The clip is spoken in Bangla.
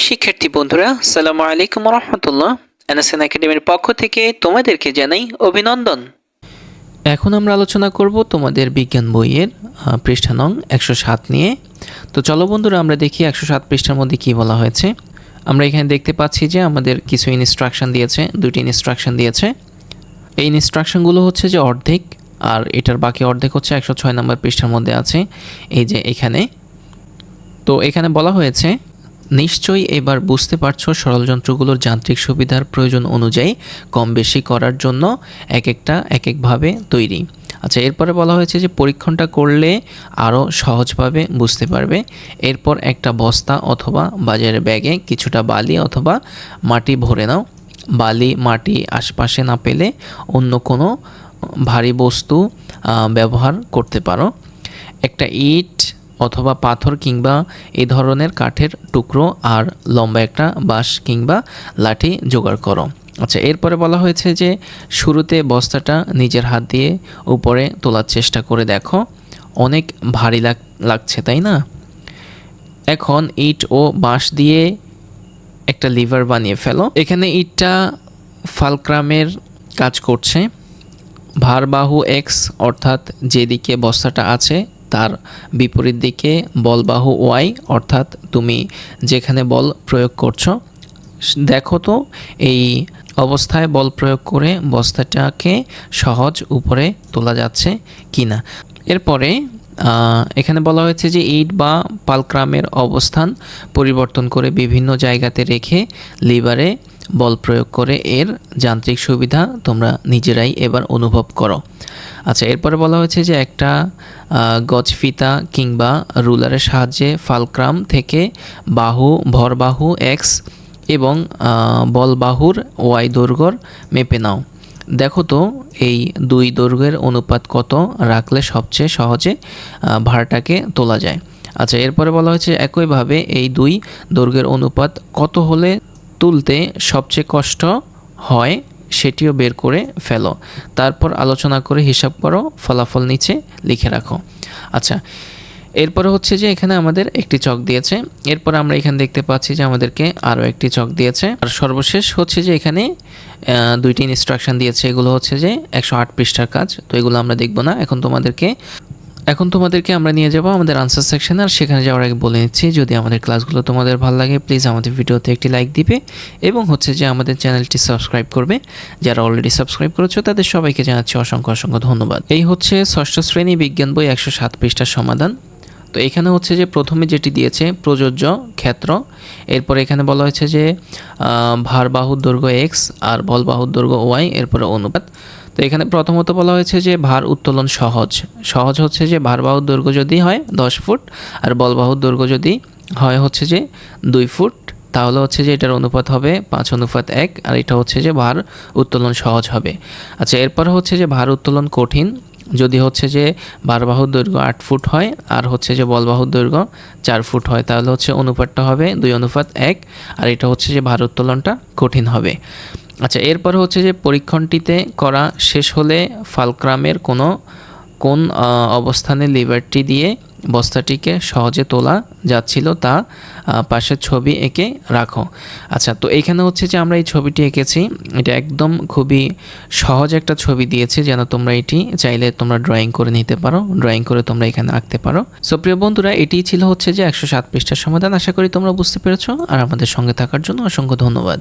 প্রিয় শিক্ষার্থী বন্ধুরা সালামু আলাইকুম রহমতুল্লাহ এনএসএন একাডেমির পক্ষ থেকে তোমাদেরকে জানাই অভিনন্দন। এখন আমরা আলোচনা করব তোমাদের বিজ্ঞান বইয়ের পৃষ্ঠা নং একশো সাত নিয়ে। তো চলো বন্ধুরা, আমরা দেখি একশো সাত পৃষ্ঠার মধ্যে কী বলা হয়েছে। আমরা এখানে দেখতে পাচ্ছি যে আমাদের কিছু ইনস্ট্রাকশন দিয়েছে দুটি ইনস্ট্রাকশন দিয়েছে। এই ইনস্ট্রাকশনগুলো হচ্ছে যে অর্ধেক, আর এটার বাকি অর্ধেক হচ্ছে একশো ছয় নম্বর পৃষ্ঠার মধ্যে আছে। এই যে এখানে। তো এখানে বলা হয়েছে নিশ্চয়ই এবার বুঝতে পারছ সরল যন্ত্রগুলোর যান্ত্রিক সুবিধার প্রয়োজন অনুযায়ী কম বেশি করার জন্য এক একটা, এক একভাবে তৈরি। আচ্ছা এরপরে বলা হয়েছে যে পরীক্ষণটা করলে আরও সহজভাবে বুঝতে পারবে। এরপর একটা বস্তা অথবা বাজারের ব্যাগে কিছুটা বালি অথবা মাটি ভরে নাও। বালি, মাটি আশপাশে না পেলে অন্য কোনো ভারী বস্তু ব্যবহার করতে পারো। একটা ইট অথবা পাথর কিংবা এই ধরনের কাঠের টুকরো আর লম্বা একটা বাঁশ কিংবা লাঠি জোগাড় করো। আচ্ছা এরপরে বলা হয়েছে যে শুরুতে বস্তাটা নিজের হাত দিয়ে উপরে তোলার চেষ্টা করে দেখো। অনেক ভারী লাগ, লাগছে, তাই না? এখন ইট ও বাঁশ দিয়ে একটা লিভার বানিয়ে ফেলো। এখানে ইটটা ফালক্রামের কাজ করছে। ভারবাহু এক্স অর্থাৎ যেদিকে বস্তাটা আছে তার বিপরীত দিকে বলবাহু ওয়াই, অর্থাৎ তুমি যেখানে বল প্রয়োগ করছ। দেখো তো, এই অবস্থায় বল প্রয়োগ করে বস্তাটাকে সহজ উপরে তোলা যাচ্ছে কি না এরপরে এখানে বলা হয়েছে যে ইট বা পালক্রামের অবস্থান পরিবর্তন করে বিভিন্ন জায়গাতে রেখে লিভারে বল প্রয়োগ করে এর যান্ত্রিক সুবিধা তোমরা নিজেরাই এবার অনুভব করো। আচ্ছা এরপরে বলা হয়েছে যে একটা আহ, গজফিতা কিংবা রুলারের সাহায্যে ফালক্রাম থেকে বাহু ভরবাহু এক্স এবং বলবাহুর ওয়াই দৈর্ঘ্যর মেপে নাও। দেখো তো এই দুই দৈর্ঘ্যের অনুপাত কত রাখলে সবচেয়ে সহজে ভারটাকে তোলা যায়। আচ্ছা এরপরে বলা হয়েছে একইভাবে এই দুই দৈর্ঘ্যের অনুপাত কত হলে তুলতে সবচেয়ে কষ্ট হয় সেটিও বের করে ফেলো। তারপর আলোচনা করে হিসাব করো, ফলাফল নিচে লিখে রাখো। আচ্ছা এরপরে হচ্ছে যে এখানে আমাদের একটি চক দিয়েছে। এরপর আমরা এখানে দেখতে পাচ্ছি যে আমাদেরকে আরও একটি চক দিয়েছে। আর সর্বশেষ হচ্ছে যে এখানে দুইটি ইনস্ট্রাকশন দিয়েছে। এগুলো হচ্ছে যে একশো আট পৃষ্ঠার কাজ। তো এগুলো আমরা দেখব না। এখন তোমাদেরকে এখন তোমাদেরকে আমরা নিয়ে যাব আমাদের আনসার সেকশনে আর সেখানে যাওয়ার আগে বলে নিচ্ছি, যদি আমাদের ক্লাসগুলো তোমাদের ভালো লাগে প্লিজ আমাদের ভিডিওতে একটি লাইক দিবে, এবং হচ্ছে যে আমাদের চ্যানেলটি সাবস্ক্রাইব করবে। যারা অলরেডি সাবস্ক্রাইব করেছ, তাদের সবাইকে জানাচ্ছি অসংখ্য অসংখ্য ধন্যবাদ। এই হচ্ছে ষষ্ঠ শ্রেণি বিজ্ঞান বই একশো সাত পৃষ্ঠার সমাধান। তো এখানে হচ্ছে যে প্রথমে যেটি দিয়েছে, প্রযোজ্য ক্ষেত্র। এরপর এখানে বলা হয়েছে যে ভারবাহুর দৈর্ঘ্য এক্স আর বলবাহুর দৈর্ঘ্য ওয়াই এরপরে অনুপাত। তো এখানে প্রথমত বলা হয়েছে যে ভার উত্তোলন সহজ। সহজ হচ্ছে যে ভারবাহুর দৈর্ঘ্য যদি হয় দশ ফুট আর বলবাহুর দৈর্ঘ্য যদি হয় হচ্ছে যে দুই ফুট, তাহলে হচ্ছে যে এটার অনুপাত হবে পাঁচ অনুপাত এক আর এটা হচ্ছে যে ভার উত্তোলন সহজ হবে। আচ্ছা এরপর হচ্ছে যে ভার উত্তোলন কঠিন। যদি হচ্ছে যে বারবাহুর দৈর্ঘ্য আট ফুট হয় আর হচ্ছে যে বলবাহুর দৈর্ঘ্য চার ফুট হয়, তাহলে হচ্ছে অনুপাতটা হবে দুই অনুপাত এক আর এটা হচ্ছে যে ভার উত্তোলনটা কঠিন হবে। আচ্ছা এরপর হচ্ছে যে পরীক্ষণটিতে করা শেষ হলে ফালক্রামের কোনো, কোন অবস্থানে লিভারটি দিয়ে বস্তাটিকে সহজে তোলা যাচ্ছিল তা পাশের ছবি এঁকে রাখো। আচ্ছা তো এখানে হচ্ছে যে আমরা এই ছবিটি এঁকেছি, এটা একদম খুবই সহজ একটা ছবি দিয়েছে, যেন তোমরা এটি চাইলে তোমরা ড্রয়িং করে নিতে পারো, ড্রয়িং করে তোমরা এখানে আঁকতে পারো। সো, প্রিয় বন্ধুরা এটিই ছিল হচ্ছে যে একশো সাত পৃষ্ঠার সমাধান। আশা করি তোমরা বুঝতে পেরেছ, আর আমাদের সঙ্গে থাকার জন্য অসংখ্য ধন্যবাদ।